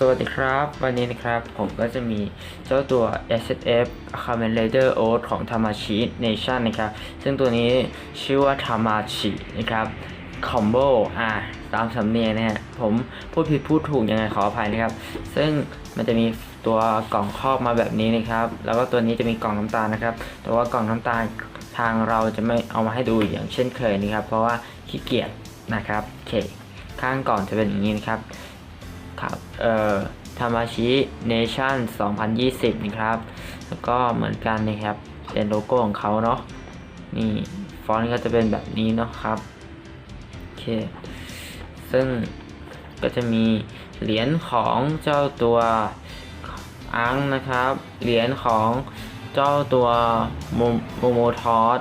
สวัสดีครับ วันนี้นะครับผมก็จะมีเจ้าตัว SSF Kamen Rider Oath ของ Tamashi Nation นะครับ ซึ่งตัวนี้ชื่อว่า Tamashi นะครับ Combo อ่าตามสำเนียงนะฮะผมพูดผิดพูดถูกยังไงขออภัยนะครับ ซึ่งมันจะมีตัวกล่องครอบมาแบบนี้นะครับ แล้วก็ตัวนี้จะมีกล่องน้ำตาลนะครับ แต่ว่ากล่องน้ำตาลทางเราจะไม่เอามาให้ดูอย่างเช่นเคยนะครับ เพราะว่าขี้เกียจนะครับโอเคข้างกล่องจะเป็นอย่างนี้นะครับ ครับ เอ่อทามาชิเนชั่น2020 นะครับ แล้วก็เหมือนกันนะครับ เป็นโลโก้ของเขาเนาะ นี่ฟอนต์ก็จะเป็นแบบนี้เนาะครับ โอเค ซึ่งก็จะมีเหรียญของเจ้าตัวอังนะครับ เหรียญของเจ้าตัวโมโมโมทอส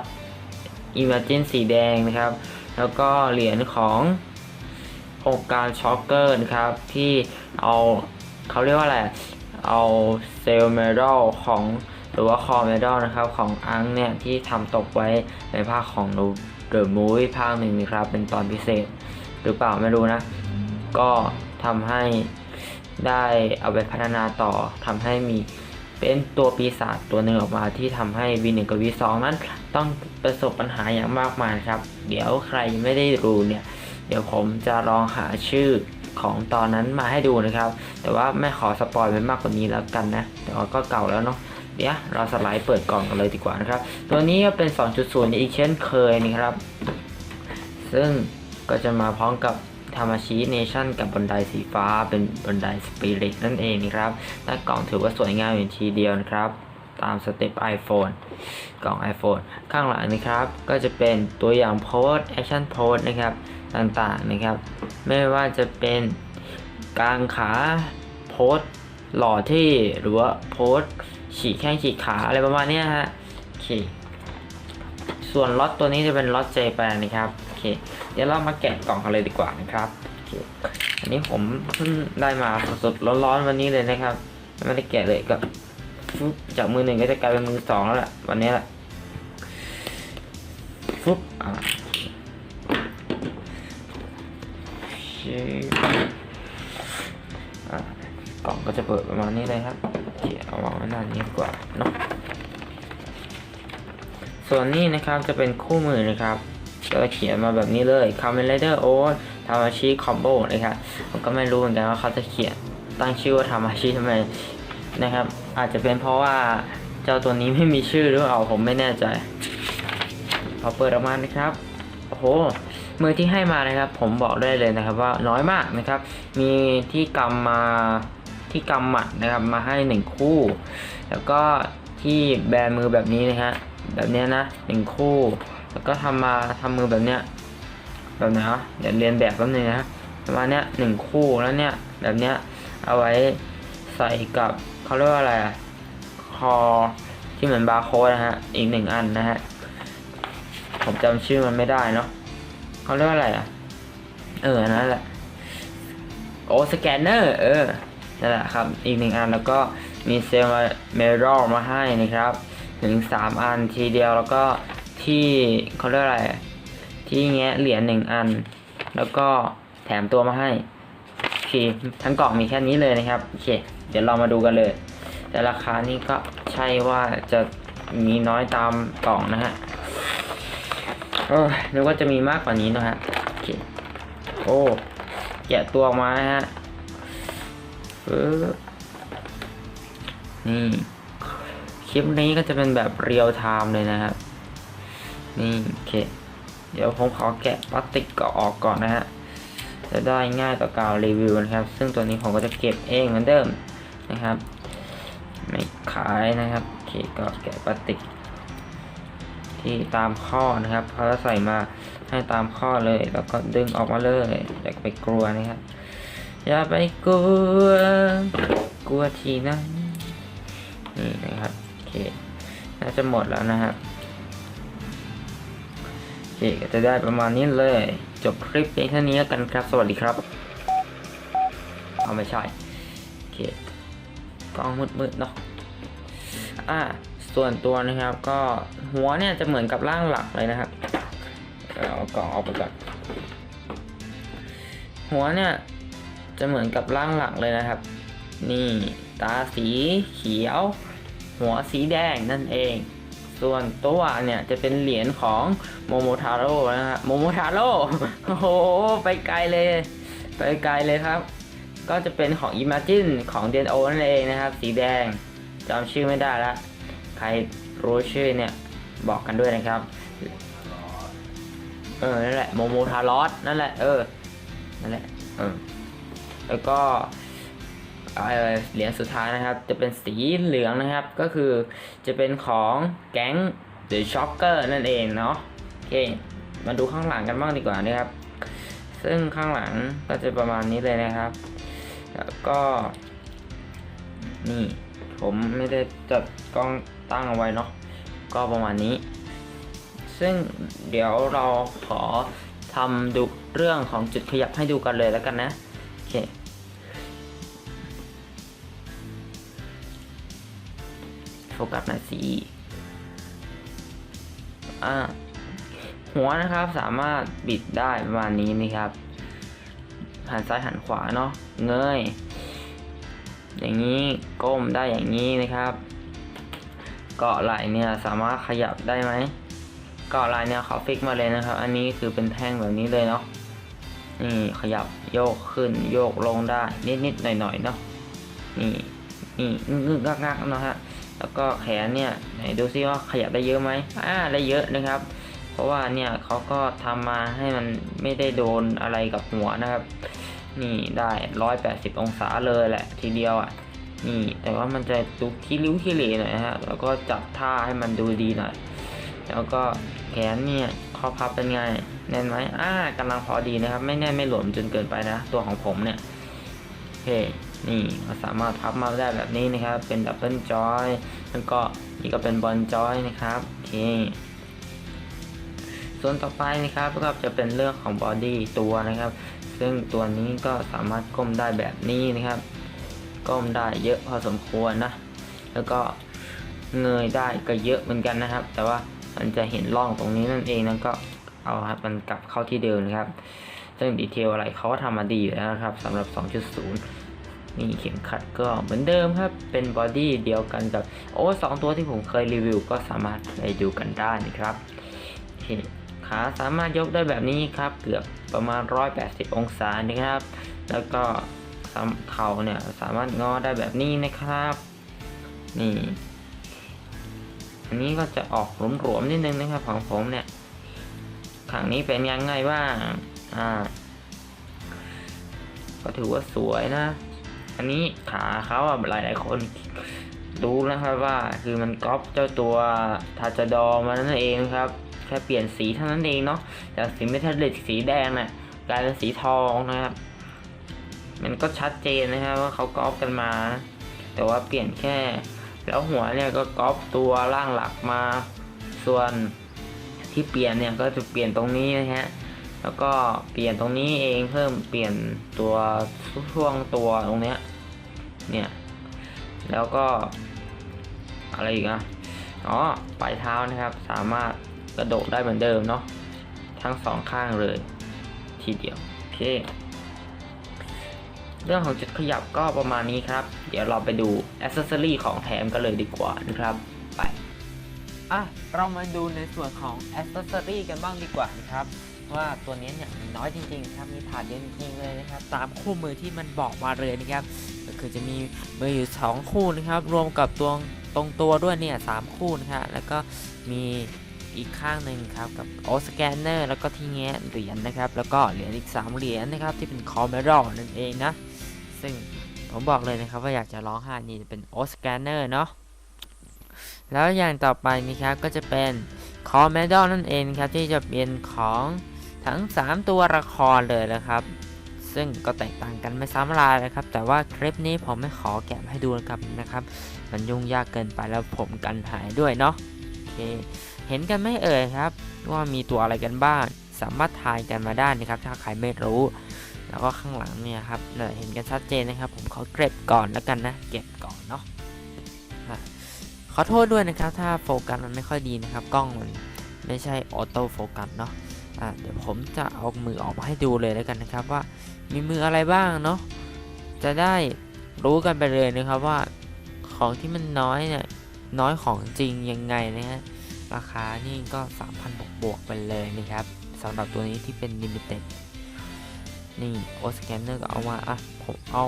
อิมเมจินสีแดงนะครับ แล้วก็เหรียญของ องการช็อกเกอร์นะครับ ที่เอาเขาเรียกว่าอะไร เอาเซลเมดัลของหรือว่าคอเมดัลนะครับ ของอังเนี่ย ที่ทำตกไว้ในภาคของเดอะมูวี่ภาคหนึ่งนะครับ เป็นตอนพิเศษ หรือเปล่าไม่รู้นะ ก็ทำให้ได้เอาไปพัฒนาต่อทำให้มีเป็นตัวปีศาจตัวหนึ่งออกมาที่ทำให้วีหนึ่งกับวีสองนั้น ต้องประสบปัญหาอย่างมากมายครับ เดี๋ยวใครไม่ได้ดูเนี่ย เดี๋ยวผมจะลองหาชื่อของตอนนั้นมาให้ดูนะครับ แต่ว่าไม่ขอสปอยไปมากกว่านี้แล้วกันนะแต่ว่าก็เก่าแล้วเนาะเดี๋ยวเราสไลด์เปิดกล่องกันเลยดีกว่านะครับ ตัวนี้ก็เป็น 2.0 อีกเช่นเคยนะครับ ซึ่งก็จะมาพร้อมกับธรรมชีเนชั่นกับบันไดสีฟ้าเป็นบันไดสปิริตนั่นเองนะครับหน้ากล่องถือว่าสวยงามอย่างทีเดียวนะครับ ตามสเต็ป iPhone กล่อง iPhone ข้างหลังนะครับ ก็จะเป็นตัวอย่างโพสแอคชั่นโพสนะครับต่างๆนะครับ ไม่ว่าจะเป็นกลางขาโพสหล่อที่หรือว่าโพสฉีกแข้งฉีกขาอะไรประมาณนี้ฮะโอเคส่วนล็อตตัวนี้จะเป็นล็อตเจแปนนะครับโอเคเดี๋ยวเรามาแกะกล่องกันเลยดีกว่านะครับโอเคอันนี้ผมเพิ่งได้มาสดๆร้อนๆวันนี้เลยนะครับไม่ได้แกะเลยกับ ฟึบจากมือหนึ่งก็จะกลายเป็นมือสองแล้วแหละวันนี้แหละฟึบอ่าชิบอ่ากล่องก็จะเปิดประมาณนี้เลยครับโอเคเอาวางไว้ด้านนี้กว่าเนาะส่วนนี้นะครับจะเป็นคู่มือนะครับก็เขียนมาแบบนี้เลย Kamen Rider o ทามาชิคอมโบนะครับผมก็ไม่รู้เหมือนกันว่าเขาจะเขียนตั้งชื่อว่าทามาชิทำไมนะครับ อาจจะเป็นเพราะว่าเจ้าตัวนี้ไม่มีชื่อหรือเปล่าผมไม่แน่ใจพอเปิดออกมานะครับโอ้โหมือที่ให้มานะครับ ผมบอกได้เลยนะครับ ว่าน้อยมากนะครับ มีที่กำมาที่กำหมัดนะครับ มาให้หนึ่งคู่ แล้วก็ที่แบมือแบบนี้นะฮะแบบเนี้ยนะหนึ่งคู่ แล้วก็ทำมาทำมือแบบเนี้ยแบบไหนวะเดี๋ยวเรียนแบบแป๊บนึงนะประมาณเนี้ยหนึ่งคู่แล้วเนี้ยแบบเนี้ยเอาไว้ใส่กับ เขาเรียกว่าอะไรอะคอที่เหมือนบาร์โค้ดนะฮะ อีกหนึ่งอันนะฮะ ผมจำชื่อมันไม่ได้เนาะเขาเรียกว่าอะไรอะเออ นั่นแหละ โอ้สแกนเนอร์ เออ นั่นแหละครับ อีกหนึ่งอันแล้วก็มีเซลเมโรมาให้นะครับ ถึงสามอันทีเดียวแล้วก็ที่เขาเรียกอะไร ที่แงะเหรียญหนึ่งอัน แล้วก็แถมตัวมาให้โอเคทั้งกล่องมีแค่นี้เลยนะครับ โอเค เดี๋ยวเรามาดูกันเลย แต่ราคานี่ก็ใช่ว่าจะมีน้อยตามกล่องนะฮะเออนึกว่าจะมีมากกว่านี้นะฮะโอเคโอ้แกะตัวออกมานะฮะเออนี่คลิปนี้ก็จะเป็นแบบเรียลไทม์เลยนะครับ นี่โอเค เดี๋ยวผมขอแกะพลาสติกก็ออกก่อนนะฮะจะได้ง่ายต่อการรีวิวนะครับ ซึ่งตัวนี้ผมก็จะเก็บเองเหมือนเดิม นะครับ ไม่ขายนะครับโอเคก็แกะพลาสติก ที่ตามข้อนะครับเขาจะใส่มาให้ตามข้อเลย แล้วก็ดึงออกมาเลยอย่าไปกลัวนะครับอย่าไปกลัว กลัวทีนะนี่นะครับโอเคน่าจะหมดแล้วนะครับโอเคก็จะได้ประมาณนี้เลย จบคลิปเพียงเท่านี้แล้วกันครับ สวัสดีครับ เอาไม่ใช่โอเค กล้องมืดๆเนาะอ่าส่วนตัวนะครับก็หัวเนี่ยจะเหมือนกับร่างหลักเลยนะครับเอากล่องออกไปก่อนหัวเนี่ยจะเหมือนกับร่างหลักเลยนะครับ นี่ตาสีเขียว หัวสีแดงนั่นเอง ส่วนตัวเนี่ยจะเป็นเหรียญของโมโมทาโร่นะฮะโมโมทาโร่โอ้โหไปไกลเลย ไปไกลเลยครับ ก็จะเป็นของ Imagine ของ d ดนโอนั่นเองนะครับ สีแดงจำชื่อไม่ได้ละ ใครรู้ชื่อเนี่ย บอกกันด้วยนะครับ เออ นั่นแหละโมโมทารอสนั่นแหละ เออ นั่นแหละ เออ แล้วก็เออเหรียญสุดท้ายนะครับ จะเป็นสีเหลืองนะครับ ก็คือจะเป็นของแก๊งหรือช็อกเกอร์นั่นเองเนาะโอเค มาดูข้างหลังกันบ้างดีกว่านะครับ ซึ่งข้างหลังก็จะประมาณนี้เลยนะครับ แล้วก็ นี่ ผมไม่ได้จัดกล้องตั้งเอาไว้เนาะก็ประมาณนี้ ซึ่งเดี๋ยวเราขอทำดูเรื่องของจุดขยับให้ดูกันเลยแล้วกันนะโอเคโฟกัสหน่อยสีอ่าหัวนะครับสามารถบิดได้ประมาณนี้นะครับ หันซ้ายหันขวาเนาะเงย อย่างนี้ก้มได้อย่างนี้นะครับ เกาะไหล่เนี่ยสามารถขยับได้ไหมเกาะไหล่เนี่ยเขาฟิกมาเลยนะครับ อันนี้คือเป็นแท่งแบบนี้เลยเนาะนี่ขยับโยกขึ้นโยกลงได้นิดๆหน่อยๆเนาะนี่นี่งึกๆงักๆเนาะฮะแล้วก็แขนเนี่ยไหนดูซิว่าขยับได้เยอะไหมอ่าได้เยอะนะครับ เพราะว่าเนี่ยเขาก็ทำมาให้มันไม่ได้โดนอะไรกับหัวนะครับ นี่ได้ร้อยแปดสิบองศาเลยแหละทีเดียวอะนี่แต่ว่ามันจะดูคิริ้วคิเหร่หน่อยนะฮะแล้วก็จับท่าให้มันดูดีหน่อยแล้วก็แขนเนี่ยข้อพับเป็นไงแน่นไหมอ่ากำลังพอดีนะครับ ไม่แน่ไม่หลวมจนเกินไปนะ ตัวของผมเนี่ยโอเคนี่เราสามารถพับมาได้แบบนี้นะครับ เป็นดับเบิลจอยแล้วก็นี่ก็เป็นบอลจอยนะครับโอเค ส่วนต่อไปนะครับก็จะเป็นเรื่องของบอดี้ตัวนะครับ ซึ่งตัวนี้ก็สามารถก้มได้แบบนี้นะครับ ก้มได้เยอะพอสมควรนะ แล้วก็เงยได้ก็เยอะเหมือนกันนะครับ แต่ว่ามันจะเห็นร่องตรงนี้นั่นเองนะก็เอาครับมันกลับเข้าที่เดิมนะครับซึ่งดีเทลอะไรเขาก็ทำมาดีอยู่แล้วนะครับสำหรับ 2.0 นี่เข็มขัดก็เหมือนเดิมครับ เป็นบอดี้เดียวกันกับโอ้สองตัวที่ผมเคยรีวิวก็สามารถไปดูกันได้นะครับโอเค ขาสามารถยกได้แบบนี้ครับ เกือบประมาณ 180 องศานะครับ แล้วก็เข่าเนี่ยสามารถงอได้แบบนี้นะครับ นี่ อันนี้ก็จะออกหลวมๆนิดนึงนะครับของผมเนี่ยขังนี้เป็นยังไงบ้างอ่า ก็ถือว่าสวยนะ อันนี้ขาเขาอะหลายหลายๆคนรู้นะครับว่าคือมันก๊อปเจ้าตัวทาจดอมานั่นเองครับ แค่เปลี่ยนสีเท่านั้นเองเนาะจากสีเมทัลลิกสีแดงน่ะกลายเป็นสีทองนะครับ มันก็ชัดเจนนะครับว่าเขาก๊อปกันมา แต่ว่าเปลี่ยนแค่ แล้วหัวเนี่ยก็ก๊อปตัวร่างหลักมา ส่วนที่เปลี่ยนเนี่ยก็จะเปลี่ยนตรงนี้นะฮะแล้วก็เปลี่ยนตรงนี้เองเพิ่มเปลี่ยนตัวช่วงตัวตรงเนี้ยเนี่ยแล้วก็อะไรอีกอะอ๋อปลายเท้านะครับสามารถ กระโดดได้เหมือนเดิมเนาะทั้งสองข้างเลย ทีเดียว โอเค เรื่องของจุดขยับก็ประมาณนี้ครับ เดี๋ยวเราไปดูอ c เซ s ซอรี่ของแถมกันเลยดีกว่านะครับไปอะเรามาดูในส่วนของอ c เซ s ซอรี่กันบ้างดีกว่านะครับว่าตัวนี้เนี่ยมีน้อยจริงๆครับมีถาดเดียวจริงๆเลยนะครับตามคู่มือที่มันบอกมาเลยนะครับก็คือจะมีมืออยู่ 2 คู่นะครับ รวมกับตัวตรงตัวด้วยเนี่ยสามคู่นะครับแล้วก็มี อีกข้างหนึ่งครับกับโอสแกนเนอร์แล้วก็ที่แงะเหรียญนะครับ แล้วก็เหรียญอีก 3 เหรียญนะครับที่เป็นคอมเมรอนั่นเองนะ ซึ่งผมบอกเลยนะครับว่าอยากจะร้องไห้นี่จะเป็นโอสแกนเนอร์เนาะแล้วอย่างต่อไปนะครับก็จะเป็นคอมเมดอนั่นเองครับที่จะเป็นของทั้ง 3 ตัวละครเลยนะครับ ซึ่งก็แตกต่างกันไม่ซ้ำลายเลยครับ แต่ว่าคลิปนี้ผมไม่ขอแกะให้ดูนะครับนะครับ มันยุ่งยากเกินไปแล้วผมกันหายด้วยเนาะ เค เห็นกันไหม่เอ่ยครับ ว่ามีตัวอะไรกันบ้าง สามารถทายกันมาได้นะครับ ถ้าใครไม่รู้ แล้วก็ข้างหลังเนี่ยครับเห็นกันชัดเจนนะครับ ผมขอเก็บก่อนแล้วกันนะ เก็บก่อนเนาะขอโทษด้วยนะครับ ถ้าโฟกัสมันไม่ค่อยดีนะครับ กล้องมันไม่ใช่ออโต้โฟกัสเนาะะเดี๋ยวผมจะเอามือออกมาให้ดูเลยแล้วกันนะครับว่ามีมืออะไรบ้างเนาะจะได้รู้กันไปเลยนะครับว่าของที่มันน้อยเนี่ย น้อยของจริงยังไงนะฮะ ราคานี่ก็ 3,000 บวกบวกไปเลยนะครับสำหรับตัวนี้ที่เป็น limited นี่โอสแกนเนอร์ก็เอามาอะผมเอา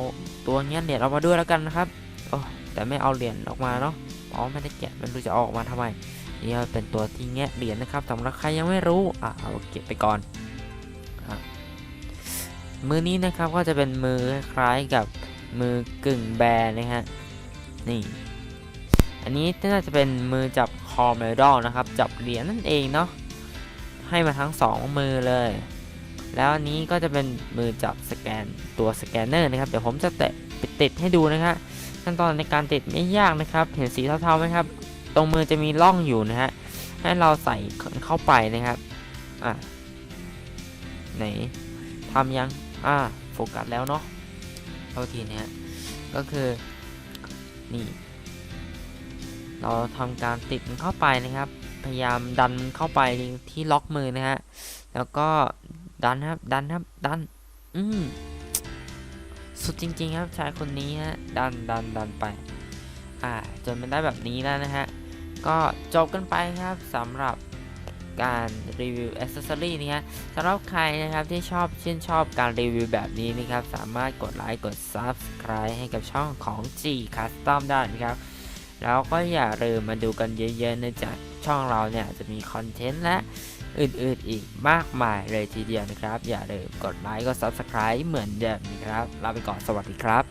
ตัวเนี้ยเหรียญออกมาด้วยแล้วกันนะครับโอ้แต่ไม่เอาเหรียญออกมาเนาะอ๋อไม่ได้แกะมันรู้จะออกมาทำไมนี่เป็นตัวที่แงะเหรียญนะครับสำหรับใครยังไม่รู้อะเอาเก็บไปก่อนมือนี้นะครับก็จะเป็นมือคล้ายกับมือกึ่งแบนนะฮะนี่ อันนี้น่าจะเป็นมือจับคอมเมดอลนะครับ จับเหรียญนั่นเองเนาะให้มาทั้งสองมือเลย แล้วอันนี้ก็จะเป็นมือจับสแกนตัวสแกนเนอร์นะครับ เดี๋ยวผมจะแตะปติดให้ดูนะครับขั้นตอนในการติดไม่ยากนะครับ เห็นสีเทาๆไหมครับ ตรงมือจะมีร่องอยู่นะฮะให้เราใส่เข้าไปนะครับอะไหนทำยังอ่าโฟกัสแล้วเนาะเท่าทีเนี้ยก็คือนี่ เราทำการติดมันเข้าไปนะครับ พยายามดันมันเข้าไปที่ล็อกมือนะฮะ แล้วก็ดันครับ ดันครับ ดัน อืมสุดจริง ๆ ครับชายคนนี้ฮะ ดันดันดันไป อ่า จนมันได้แบบนี้แล้วนะฮะ ก็จบกันไปครับสำหรับการรีวิวอ c เซสซอรีนี่ฮะสำหรับใครนะครับที่ชอบชื่นชอบการรีวิวแบบนี้นะครับ สามารถกดไลค์กด Subscribe ให้กับช่องของ G Custom ได้นะครับ แล้วก็อย่าลืมมาดูกันเยอะๆเนื่องจากช่องเราเนี่ยจะมีคอนเทนต์และอื่นๆอีกมากมายเลยทีเดียวนะครับ อย่าลืมกดไลค์กด Subscribe เหมือนเดิมนะครับลาไปก่อนสวัสดีครับ